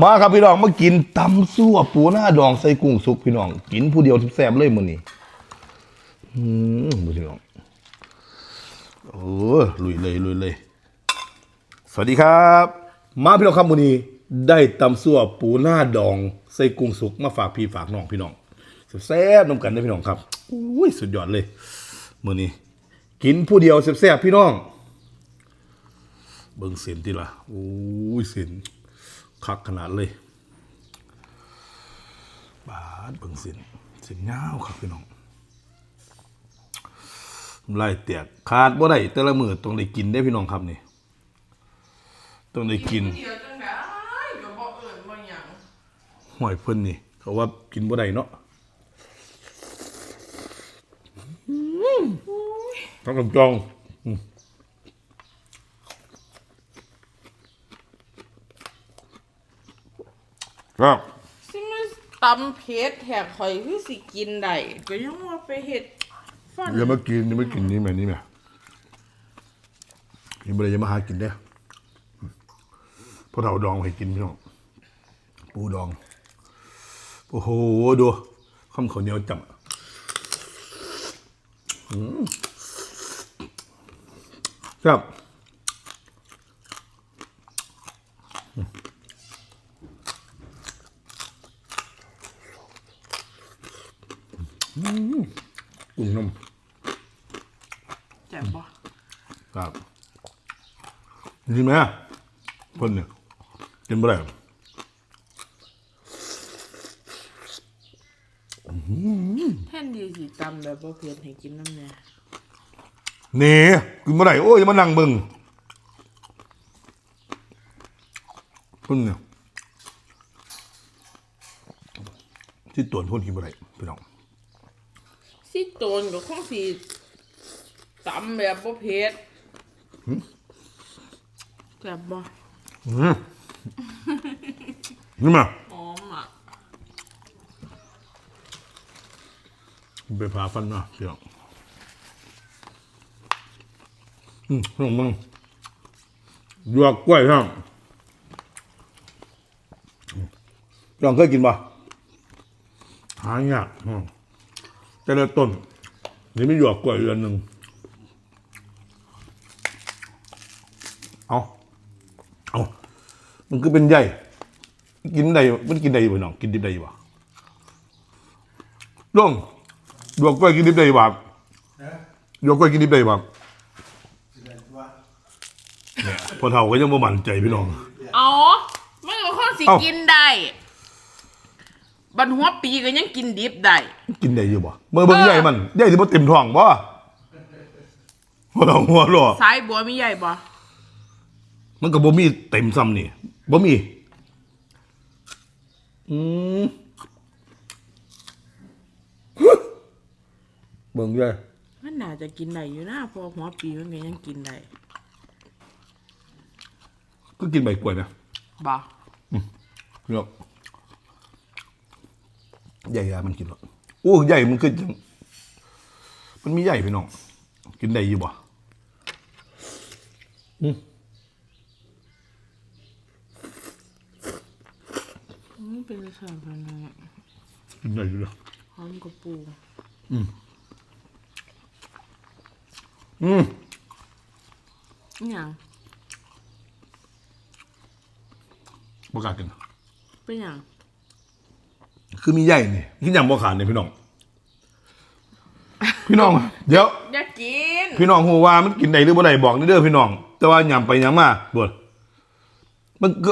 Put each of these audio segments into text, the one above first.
มาครับพี่น้องมากินตำซั่วปูหน้าดองใส่กุ้งสุกพี่น้อง กินผู้เดียวแซ่บเลยมื้อนี้อืมพี่น้องโอ้ลุยเลยลุยเลย สวัสดีครับ มาพี่น้องครับมื้อนี้ได้ตำซั่วปูหน้าดองใส่กุ้งสุกมาฝากพี่ฝากน้องพี่น้องแซ่บๆนำกันนะพี่น้องครับอุ้ยสุดยอดเลยมื้อนี้ กินผู้เดียวแซ่บๆพี่น้อง เบิ่งเส้นทีละโอ้ยเส้น คักขนาดเลย บาดเบิ่งเส้นเส้นยาวครับพี่น้องไล่เตียกขาดบ่ได้แต่ละมื้อต้องได้กินได้พี่น้องครับนี่ต้องได้กินเดียวจังได้ก็บ่เอิ้นบ่หยังหอยเพิ่นนี่ เขาว่ากินบ่ได้เนาะต้องกำจอง ครับสิมันตำเผ็ดแหกข่อยคือสิกินได้ก็ยังว่าไปเฮ็ดฟันอย่ามากินอย่ามากินนี่แม่นี่แม่กินบ่ได้อย่ามาหากินเด้อพอเฒ่าดองให้กินพี่น้องปูดอง โอ้โหดูคำข้าวเหนียวจับอืมครับ อืมกุ้งน้ำแจ่บบ่ครับนี่ไหมคนเนี่ยกินบ่ได้แทนดีสิตำแบบบ่เผ็ดให้กินน้ำแน่นี่กินบ่ได้โอ้ยอย่ามานั่งเบิ่งคนเนี่ยที่ตวนคนกินบ่ได้พี่น้อง สิโตนก็คงสิตำแบบบ่เผ็ดแจ่บบ่อืมนี่มาหอมอะไปพาฟันมาพี่น้องอืมพี่น้องมึงหยวกกล้วยครับลองเคยกินป่ะหายากอืม แต่ละต้น นี่ไม่หยวกกล้วยเรือนหนึ่งเอาเอามันก็เป็นใหญ่ กินได้มันกินได้อยู่พี่น้องกินดิบได้อยู่ป่ะลงหยวกกล้วยกินดิบได้อยู่ป่ะหยวกกล้วยกินดิบได้อยู่ป่ะเนี่ยพอเท่าก็ยังบ่มั่นใจพี่น้อง อ๋อ มันก็คงสิเอ้ากินได้ บัดหัวปีก็ยังกินดิบได้ กินได้อยู่บ่เมื่อเบิ่งเออ ใหญ่มันใหญ่ที่บ่เต็มท้องบ่หัวเราหัวหรอสายบัวมีใหญ่บ่มันก็บ่มีเต็มซ้ำนี่บ่มีอืมเบิ่งใหญ่มันน่าจะกินได้อยู่นะเพอหัวปีมันก็ยังกินได้ก็กินใบกล้วยนะบ่พี่น้อง ใหญ่อะมันกินหรอกโอ้ใหญ่มันคือจังมันมีใหญ่พี่น้อง กินได้อยู่บ่มันเป็นลักษณะพันธุ์กินได้อยู่แล้วหอมกระปู อืมอหย่างบ่กล้ากินเป็นอย่าง คือมีใหญ่นี่กินอย่างบ่ขาดเนี่ยพี่น้อง พี่น้อง เดี๋ยว อยากกิน พี่น้องฮู้ว่ามันกินได้หรือบ่ได้บอกนี่เด้อพี่น้อง แต่ว่าย่ำไปย่ำมาบ่มันก็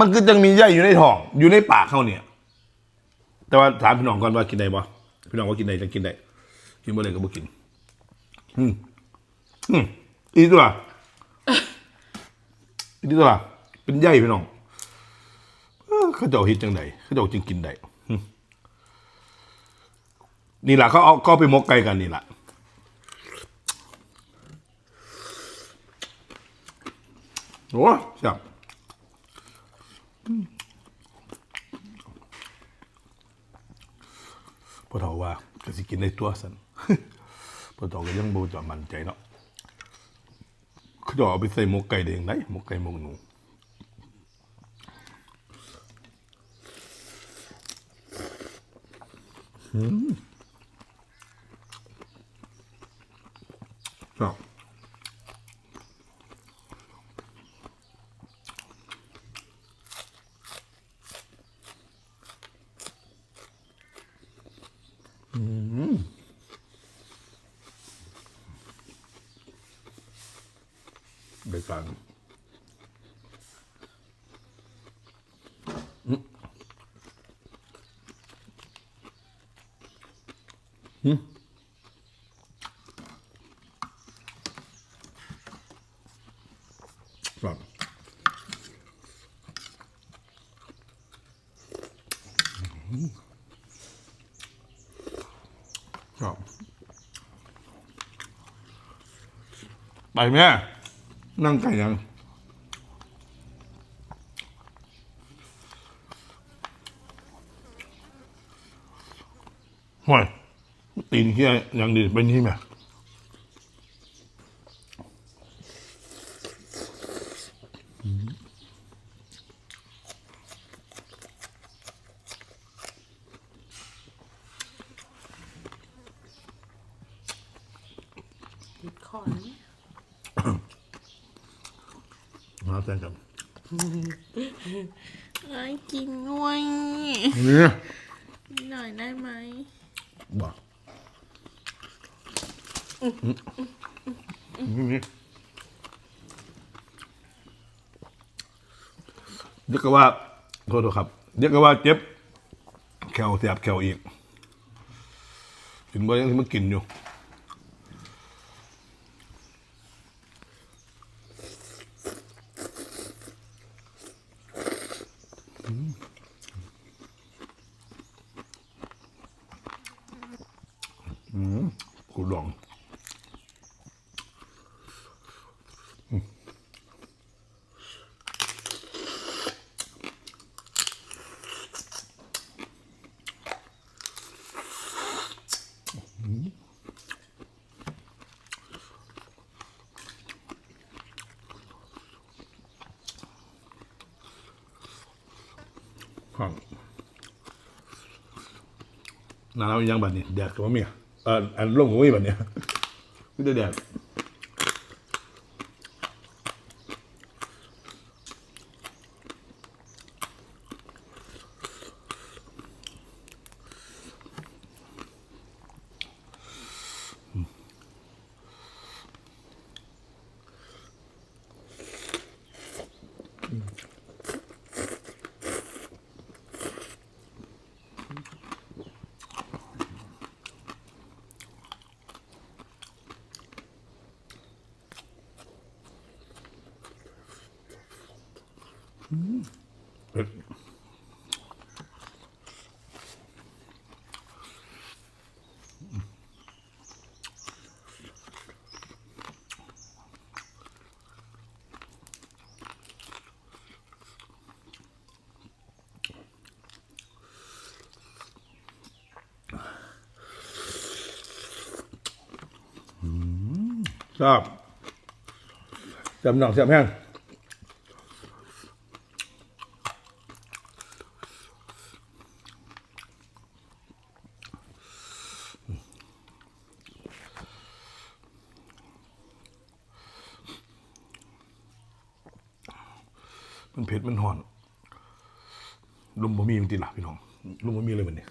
มันก็ยังมีใยอยู่ในท้อง อยู่ในปากเขาเนี่ย แต่ว่าถามพี่น้องก่อนว่ากินได้บ่พี่น้องว่ากินได้จะกินได้กินบ่ได้ก็บ่กิน อืมอืมอีตัวอีตัวเป็นใยพี่น้องเอ้อเขาเจ้าเฮ็ดจังไดเขาเจ้าจึงกินได้ นี่แหละเขาเอาก็ไปมกไก่กันนี่แหละโอ้แซ่บพอเท่าว่าก็สิกินในตัวสันพอเท่าก็ยังบูจอมันใจเนาะเขาจะเอาไปใส่หมกไก่เด้งไหนหมกไก่หมกหนูอืม เด็กกันอืมอืมครับครับไปแม่ นั่งไก่ยังห่วยตีนเฮียยังดีเป็นที่ไหม ติดคอนี้ มา แซงกับไอ้กินง่วยเนี่ยนิดหน่อยได้ไหมบอกนี่เรียกว่าโทษครับเรียกว่าเจ็บแขวเสียบแขวอีกกินบ่ยังที่มันกินอยู่ อืมกูลอง ครับนาเรายังบัดนี้แดกกับว่ามียเอ่ออันลงกับว่ามีบัดเนี้ยไม่ได้แดก เผ็ดชอบจำหนองจำแห้ง มันเผ็ดมันห่อนลุมบ่มีมันติดหลับพี่น้องลุมบ่มีเลยมันเนี่ย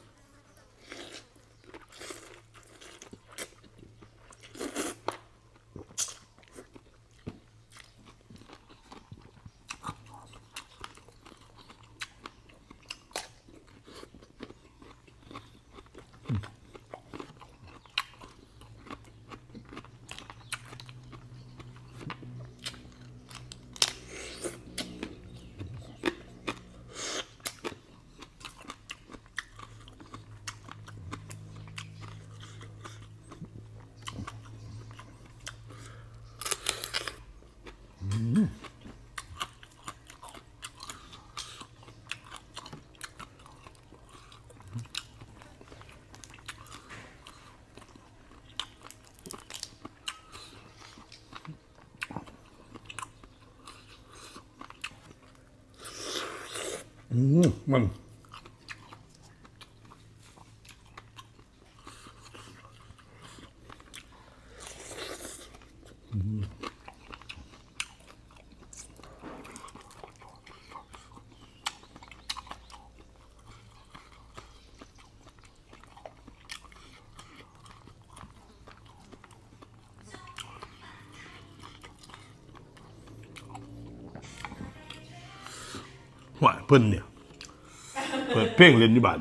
อืม หว่าเพิ่นเนี่ย เปิดเพลงเล่นที่บ้าน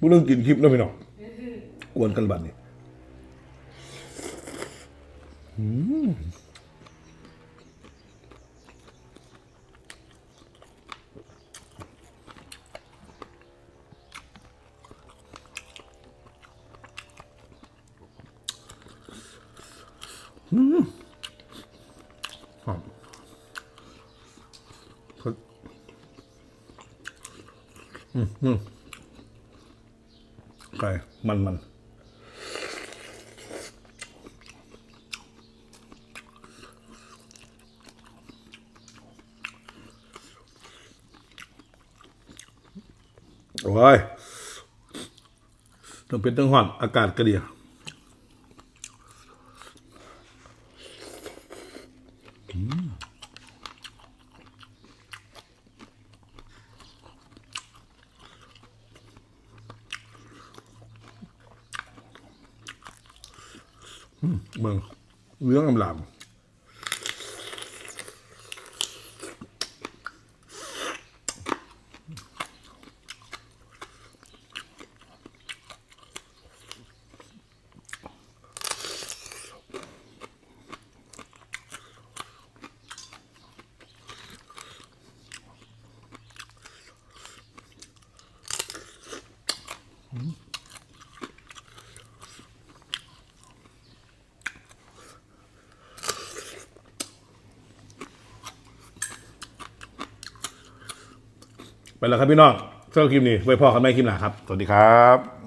บุเรื่องกินคลิปแล้วพี่น้องกวนกันบัดนี่อืมอืมหอมเขา ไก่มันมันโอ้ยต้องเป็นต้องห่อนอากาศกระเดีย เมืองเรื่องอำลัง ไปแล้วครับพี่น้องเจ้าคลิปนี้ไว้พ่อกันไม่คลิปหนาครับ สวัสดีครับ